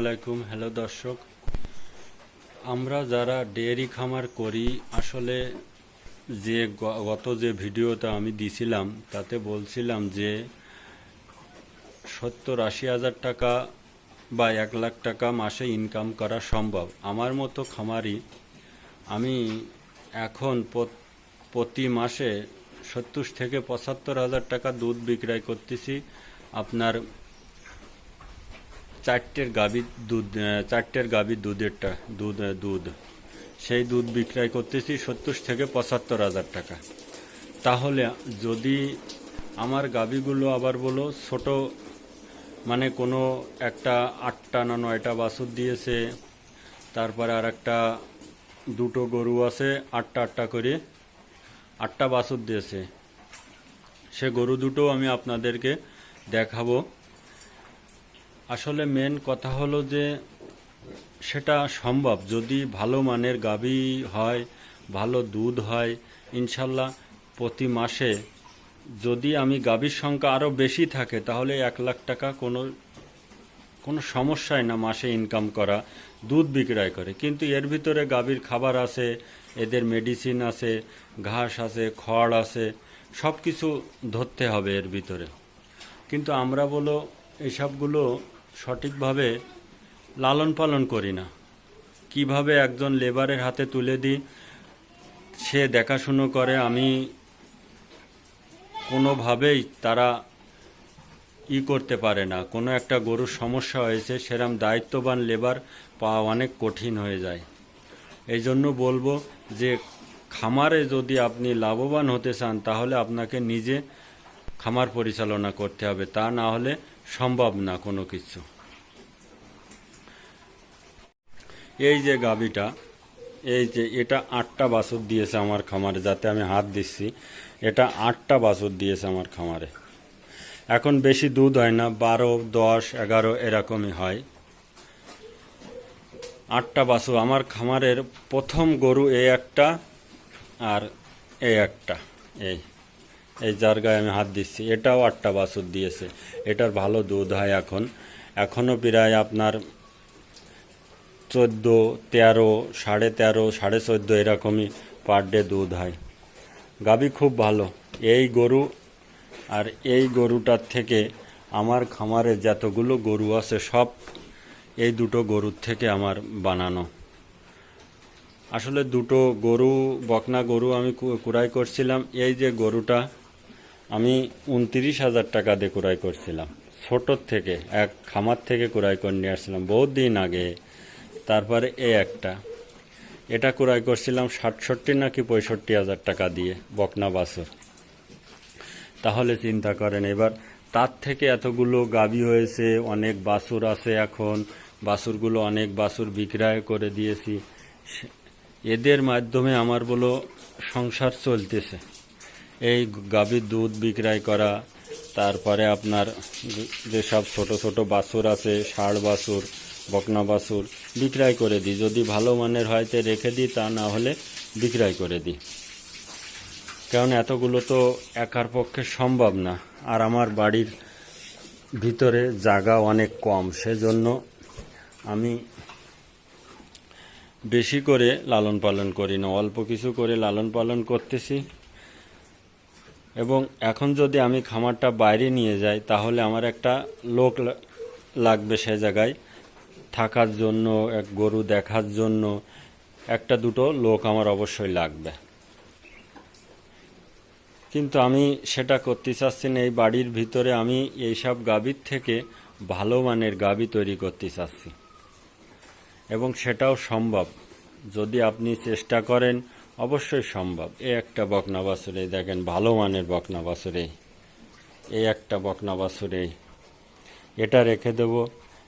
আলাইকুম, হ্যালো দর্শক। আমরা যারা ডেয়ারি খামার করি, আসলে যে গত যে ভিডিওটা আমি দিছিলাম, তাতে বলছিলাম যে সত্তর আশি হাজার টাকা বা এক লাখ টাকা মাসে ইনকাম করা সম্ভব। আমার মতো খামারি, আমি এখন প্রতি মাসে সত্তর থেকে পঁচাত্তর হাজার টাকা দুধ বিক্রয় করতেছি। আপনার চারটের গাভীর দুধ চারটের গাভীর দুধেরটা, দুধ দুধ। সেই দুধ বিক্রয় করতেছি সত্তর থেকে পঁচাত্তর হাজার টাকা। তাহলে যদি আমার গাভীগুলো আবার বলো, ছোট মানে কোনো একটা আটটা না নয়টা বাছুর দিয়েছে, তারপরে আর একটা দুটো গরু আছে, আটটা আটটা করে আটটা বাছুর দিয়েছে, সে গরু দুটো আমি আপনাদেরকে দেখাবো। আসলে মেন কথা হলো যে, সেটা সম্ভব। যদি ভালো মানের গাভী হয়, ভালো দুধ হয়, ইনশাল্লাহ প্রতি মাসে যদি আমি গাভীর সংখ্যা আরও বেশি থাকে, তাহলে এক লাখ টাকা কোনো কোনো সমস্যায় না মাসে ইনকাম করা, দুধ বিক্রয় করে। কিন্তু এর ভিতরে গাভীর খাবার আছে, এদের মেডিসিন আছে, ঘাস আছে, খড় আছে সব কিছু ধরতে হবে এর ভিতরে। কিন্তু আমরা বলো, এসবগুলো সঠিকভাবে লালন পালন করি না। কীভাবে একজন লেবারের হাতে তুলে দিই, সে দেখাশুনো করে, আমি কোনোভাবেই তারা ই করতে পারে না। কোনো একটা গরুর সমস্যা হয়েছে, সেরম দায়িত্ববান লেবার পাওয়া অনেক কঠিন হয়ে যায়। এই জন্য বলব যে, খামারে যদি আপনি লাভবান হতে চান, তাহলে আপনাকে নিজে খামার পরিচালনা করতে হবে। তা না হলে সম্ভব না কোনো কিছু। এই যে গাবিটা, এই যে এটা আটটা বাছুর দিয়েছে আমার খামারে, যাতে আমি হাত দিচ্ছি, এটা আটটা বাছুর দিয়েছে আমার খামারে। এখন বেশি দুধ হয় না, বারো, দশ, এগারো এরকমই হয়। আটটা বাছুর আমার খামারের প্রথম গরু এই একটা আর এই একটা, এই। এই যার গায়ে আমি হাত দিচ্ছি, এটাও আটটা বাছুর দিয়েছে। এটার ভালো দুধ হয় এখন। এখনও প্রায় আপনার চোদ্দ, তেরো, সাড়ে তেরো, সাড়ে চোদ্দ এরকমই পার ডে দুধ হয়। গাবি খুব ভালো। এই গরু আর এই গরুটার থেকে আমার খামারে যতগুলো গরু আছে, সব এই দুটো গরুর থেকে আমার বানানো। আসলে দুটো গরু, বকনা গরু আমি কুড়াই করছিলাম। এই যে গরুটা আমি উনত্রিশ হাজার টাকা দিয়ে কুড়াই করছিলাম। ছোটোর থেকে, এক খামার থেকে কুড়াই করে নিয়ে আসছিলাম। বহুত দিন আগে। তারপরে এ একটা। এটা কুড়াই করছিলাম ষাটষট্টি নাকি পঁয়ষট্টি হাজার টাকা দিয়ে, বকনা বাছুর। তাহলে চিন্তা করেন, এবার তার থেকে এতগুলো গাবি হয়েছে, অনেক বাছুর আছে এখন। বাছুরগুলো অনেক বাছুর বিক্রয় করে দিয়েছি। এদের মাধ্যমে আমার বলো সংসার চলতেছে। এই গাভীর দুধ বিক্রয় করা, তারপরে আপনার যেসব ছোট ছোট বাছুর আছে, ষাড় বাছুর, বকনা বাছুর, বিক্রয় করে দিই। যদি ভালো মানের হয়তো রেখে দিই, তা না হলে বিক্রয় করে দিই। কারণ এতগুলো তো একার পক্ষে সম্ভব না। আর আমার বাড়ির ভিতরে জায়গা অনেক কম, সেজন্য আমি বেশি করে লালন পালন করি না। অল্প কিছু করে লালন পালন করতেছি। এবং এখন যদি আমি খামারটা বাইরে নিয়ে যাই, তাহলে আমার একটা লোক লাগবে সে জায়গায় থাকার জন্য, এক গরু দেখার জন্য। একটা দুটো লোক আমার অবশ্যই লাগবে। কিন্তু আমি সেটা করতে চাচ্ছি না, এই বাড়ির ভিতরে আমি এইসব গাভীর থেকে ভালো মানের গাভী তৈরি করতে চাচ্ছি। এবং সেটাও সম্ভব। যদি আপনি চেষ্টা করেন অবশ্যই সম্ভব। এ একটা বকনা বাছুরে দেখেন, ভালো মানের বকনা বাছুরে এ একটা বকনা বাছুরে এটা রেখে দেব,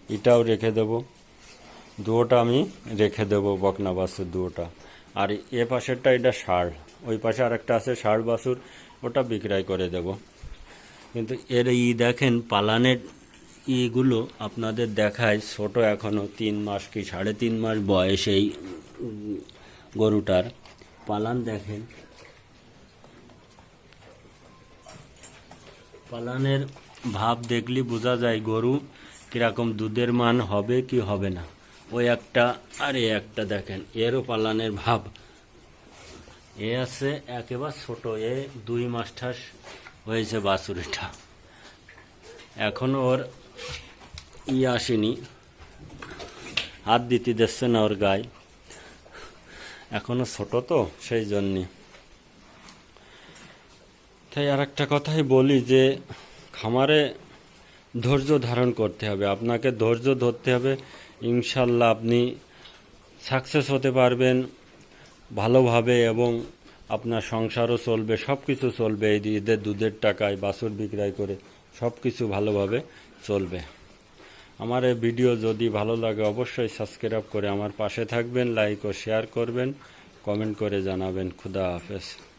এটাও রেখে দেব। দুটোটা আমি রেখে দেব বকনা বাছুর দুটোটা আর এ পাশেরটা এটা ষাড়। ওই পাশে আরেকটা আছে, ষাড় বাছুর ওটা বিক্রয় করে দেব। কিন্তু এর ই দেখেন, পালানের ইগুলো আপনাদের দেখায়, ছোট এখনও তিন মাস কি সাড়ে তিন মাস বয়স এই গরুটার। পালান দেখেন। পালানের ভাব দেখলে বোঝা যায় গরু কীরকম দুধের মান হবে কি হবে না। ওই একটা, আর এই একটা দেখেন, এরও পালানের ভাব। এ আছে একেবারে ছোট, এ দুই মাস ঠাস হয়েছে বাছুরিটা। এখনও ওর ই আসেনি। হাত দিতে দিচ্ছে না ওর গায়ে। এখনও ছোট তো, সেই জন্যে। তাই আর একটা কথাই বলি যে, খামারে ধৈর্য ধারণ করতে হবে। আপনাকে ধৈর্য ধরতে হবে। ইনশাল্লাহ আপনি সাকসেস হতে পারবেন ভালোভাবে এবং আপনার সংসারও চলবে সব কিছু চলবে। এই ঈদের দুধের টাকায় বাছুর বিক্রয় করে সব কিছু ভালোভাবে চলবে। আমার এই ভিডিও যদি ভালো লাগে, অবশ্যই সাবস্ক্রাইব করে আমার পাশে থাকবেন, লাইক ও শেয়ার করবেন, কমেন্ট করে জানাবেন। খুদা হাফেজ।